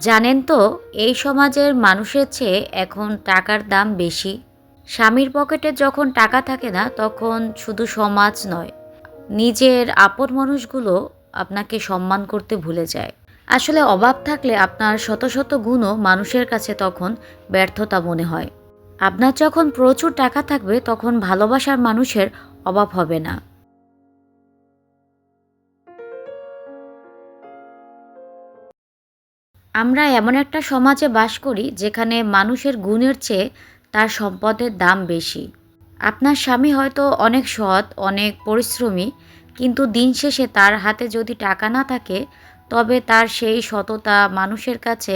জানেন তো, এই সমাজের মানুষের চেয়ে এখন টাকার দাম বেশি। স্বামীর পকেটে যখন টাকা থাকে না, তখন শুধু সমাজ নয়, নিজের আপন মানুষগুলো আপনাকে সম্মান করতে ভুলে যায়। আসলে অভাব থাকলে আপনার শত শত গুণও মানুষের কাছে তখন ব্যর্থতা মনে হয়। আপনার যখন প্রচুর টাকা থাকবে, তখন ভালোবাসার মানুষের অভাব হবে না। আমরা এমন একটা সমাজে বাস করি যেখানে মানুষের গুণের চেয়ে তার সম্পদের দাম বেশি। আপনার স্বামী হয়তো অনেক সৎ, অনেক পরিশ্রমী, কিন্তু দিন শেষে তার হাতে যদি টাকা না থাকে, তবে তার সেই সততা মানুষের কাছে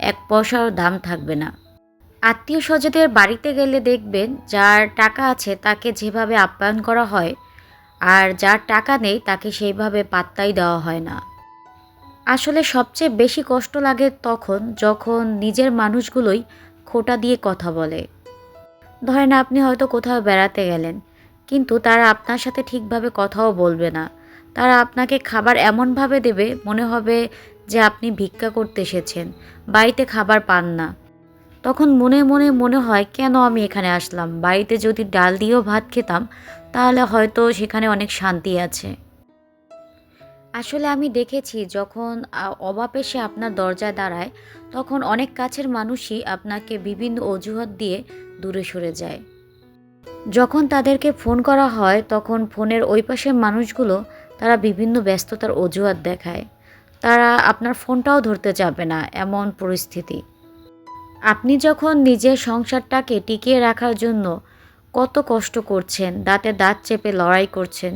এক পয়সার দাম থাকবে না। আত্মীয় স্বজনদের বাড়িতে গেলে দেখবেন যার টাকা আছে তাকে যেভাবে আপ্যায়ন করা হয়, আর যার টাকা নেই তাকে সেইভাবে পাত্তাই দেওয়া হয় না। আসলে সবচেয়ে বেশি কষ্ট লাগে তখন যখন নিজের মানুষগুলোই খোটা দিয়ে কথা বলে। ধরেন আপনি হয়তো কোথাও বেড়াতে গেলেন, কিন্তু তারা আপনার সাথে ঠিকভাবে কথাও বলবে না। তারা আপনাকে খাবার এমনভাবে দেবে, মনে হবে যে আপনি ভিক্ষা করতে এসেছেন, বাড়িতে খাবার পান না। তখন মনে মনে মনে হয়, কেন আমি এখানে আসলাম? বাড়িতে যদি ডাল দিয়েও ভাত খেতাম, তাহলে হয়তো সেখানে অনেক শান্তি আছে। আসলে আমি দেখেছি যখন অভাব এসে আপনার দরজায় দাঁড়ায়, তখন অনেক কাছের মানুষই আপনাকে বিভিন্ন অজুহাত দিয়ে দূরে সরে যায়। যখন তাদেরকে ফোন করা হয়, তখন ফোনের ওই পাশের মানুষগুলো তারা বিভিন্ন ব্যস্ততার অজুহাত দেখায়। তারা আপনার ফোনটাও ধরতে যাবে না, এমন পরিস্থিতি। আপনি যখন নিজের সংসারটাকে টিকিয়ে রাখার জন্য কত কষ্ট করছেন, দাঁতে দাঁত চেপে লড়াই করছেন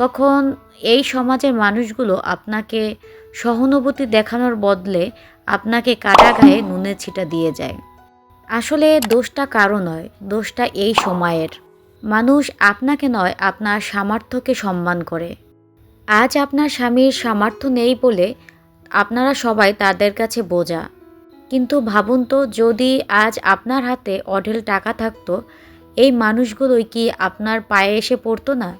তখন এই সমাজের মানুষগুলো আপনাকে সহানুভূতি দেখানোর বদলে আপনাকে কাটা গায়ে নুনের ছিটা দিয়ে যায়। আসলে দোষটা কারও নয়, দোষটা এই সময়ের। মানুষ আপনাকে নয়, আপনার সামর্থ্যকে সম্মান করে। আজ আপনার স্বামীর সামর্থ্য নেই বলে আপনারা সবাই তাদের কাছে বোঝা। কিন্তু ভাবুন তো, যদি আজ আপনার হাতে অঢেল টাকা থাকতো, এই মানুষগুলোই কি আপনার পায়ে এসে পড়তো না?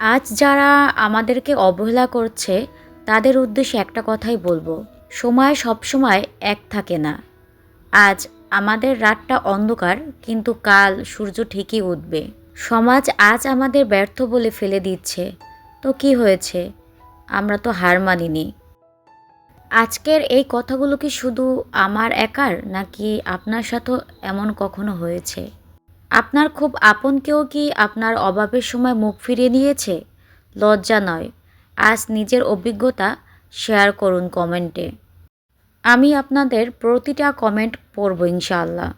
আজ যারা আমাদেরকে অবহেলা করছে, তাদের উদ্দেশ্যে একটা কথাই বলব। সময় সবসময় এক থাকে না। আজ আমাদের রাতটা অন্ধকার, কিন্তু কাল সূর্য ঠিকই উঠবে। সমাজ আজ আমাদের ব্যর্থ বলে ফেলে দিচ্ছে। তো কি হয়েছে? আমরা তো হার মানিনি। আজকের এই কথাগুলো কি শুধু আমার একার, নাকি আপনার সাথেও এমন কখনো হয়েছে? আপনার খুব আপন কেউ কি আপনার অভাবের সময় মুখ ফিরিয়ে নিয়েছে? লজ্জা নয়। আজ নিজের অভিজ্ঞতা শেয়ার করুন কমেন্টে। আমি আপনাদের প্রতিটা কমেন্ট পড়ব ইনশাআল্লাহ।